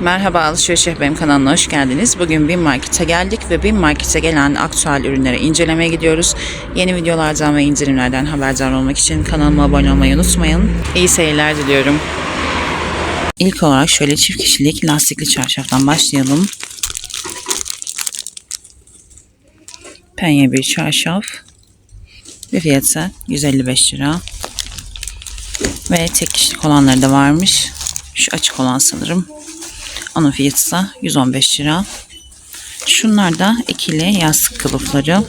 Merhaba Alışveriş Rehberim kanalına hoş geldiniz. Bugün Bin Market'e geldik ve Bin Market'e gelen aktüel ürünleri incelemeye gidiyoruz. Yeni videolardan ve indirimlerden haberdar olmak için kanalıma abone olmayı unutmayın. İyi seyirler diliyorum. İlk olarak şöyle çift kişilik lastikli çarşaftan başlayalım. Penye bir çarşaf. Ve fiyatı 155 lira. Ve tek kişilik olanları da varmış. Şu açık olan sanırım. Onun fiyatı da 115 lira. Şunlar da ikili yastık kılıfları.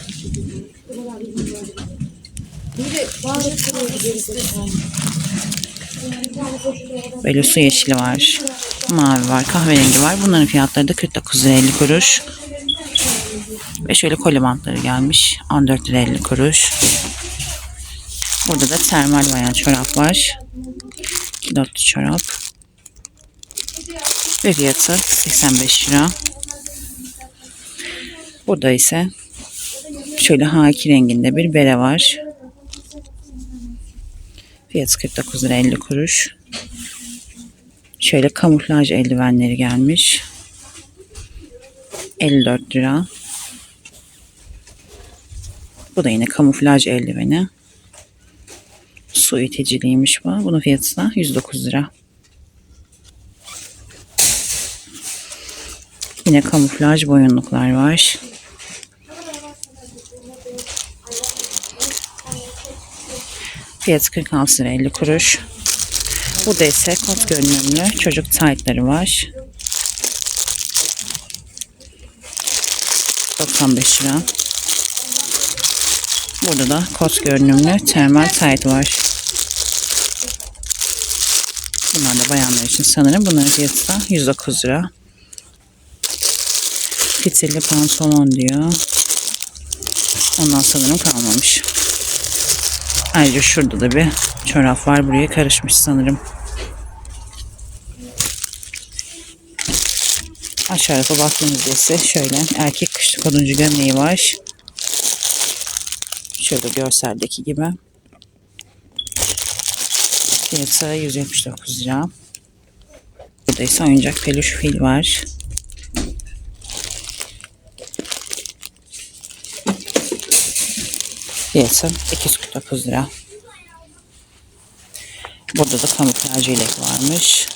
Böyle su yeşili var. Mavi var. Kahverengi var. Bunların fiyatları da 49 lira 50 kuruş. Ve şöyle koli bantları gelmiş. 14 lira 50 kuruş. Burada da termal bayan çorap var. Kilotlu çorap. Ve fiyatı 85 lira. Burada ise şöyle haki renginde bir bere var. Fiyatı 49 lira 50 kuruş. Şöyle kamuflaj eldivenleri gelmiş. 54 lira. Bu da yine kamuflaj eldiveni. Su iticiliymiş bu. Bunun fiyatı da 109 lira. Yine kamuflaj boyunluklar var. Fiyatı 46 lira 50 kuruş. Burada ise kot görünümlü çocuk taytları var. 95 lira. Burada da kot görünümlü termal tayt var. Bunlar da bayanlar için sanırım. Bunların fiyatı da 109 lira. Fitilli pantolon diyor. Ondan sanırım kalmamış. Ayrıca şurada da bir çorap var. Buraya karışmış sanırım. Aşağı tarafa baktığımızda ise şöyle erkek kışlık oduncu gömleği var. Şöyle görseldeki gibi. Fiyatı 179 lira. Burada ise oyuncak peluş fil var. Fiyatı 249 lira. Burada da kamuflaj yelek varmış.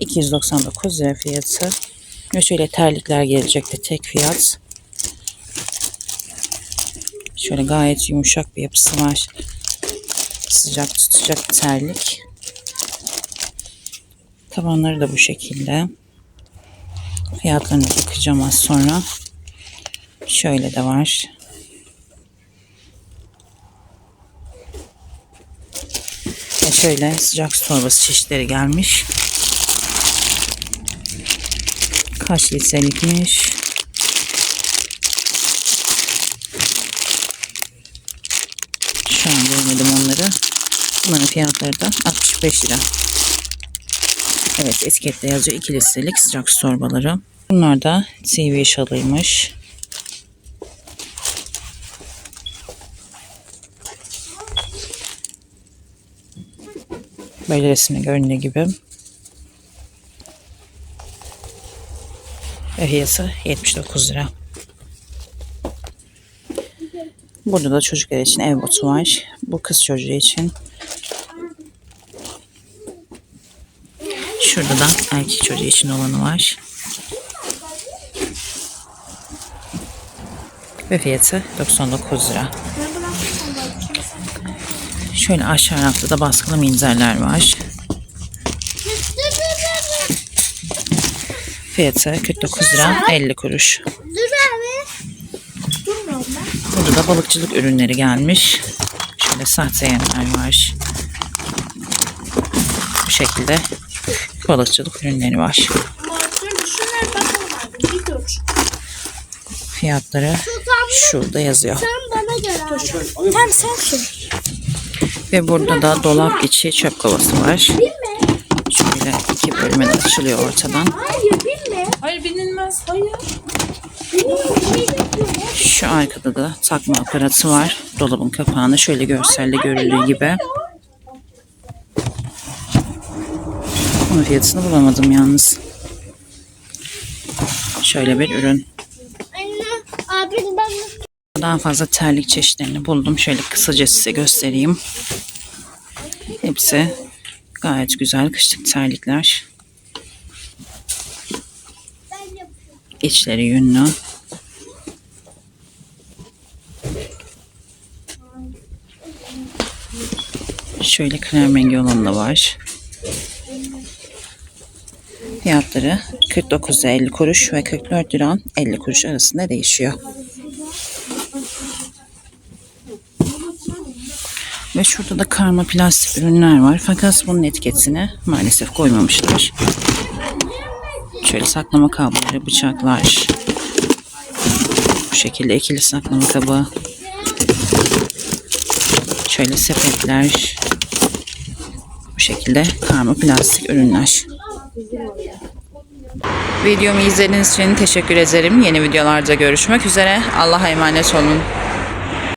299 lira fiyatı. Ve şöyle terlikler gelecekti tek fiyat. Şöyle gayet yumuşak bir yapısı var. Sıcak tutacak terlik. Tabanları da bu şekilde. Fiyatlarına bakacağım az sonra. Şöyle de var. Ve şöyle sıcak su torbası çeşitleri gelmiş. Kaç litrelikmiş? Şu an görmedim onları. Bunların fiyatları da 65 lira. Evet etikette yazıyor 2 litrelik sıcak su torbaları. Bunlar da TV şalıymış. Böyle resmi göründüğü gibi. Fiyatı 79 lira. Burada da çocuklar için ev botu var. Bu kız çocuğu için. Şurada da erkek çocuğu için olanı var. Ve fiyatı 99 lira. Şöyle aşağı rafta da baskılı minderler var. Fiyatı 49 lira 50 kuruş. Burada da balıkçılık ürünleri gelmiş. Şöyle sahte yemler var. Bu şekilde balıkçılık ürünleri var. Fiyatları şurada yazıyor. Tamam sen sür. Ve burada da dolap içi çöp kovası var. Şöyle iki bölüme açılıyor ortadan. Hayır binilmez. Hayır. Şu arkada da takma aparatı var. Dolabın kapağını şöyle görselde görüldüğü gibi. Bunun fiyatını bulamadım yalnız. Şöyle bir ürün. Daha fazla terlik çeşitlerini buldum. Şöyle kısaca size göstereyim. Hepsi gayet güzel kışlık terlikler. İçleri yünlü. Şöyle krem rengi olan da var. Fiyatları 49 lira 50 kuruş ve 44 lira 50 kuruş arasında değişiyor. Ve şurada da karma plastik ürünler var. Fakat bunun etiketini maalesef koymamışlar. Şöyle saklama kabları, bıçaklar. Bu şekilde ikili saklama kabı. Şöyle sepetler. Bu şekilde karma plastik ürünler. Videomu izlediğiniz için teşekkür ederim. Yeni videolarda görüşmek üzere. Allah'a emanet olun.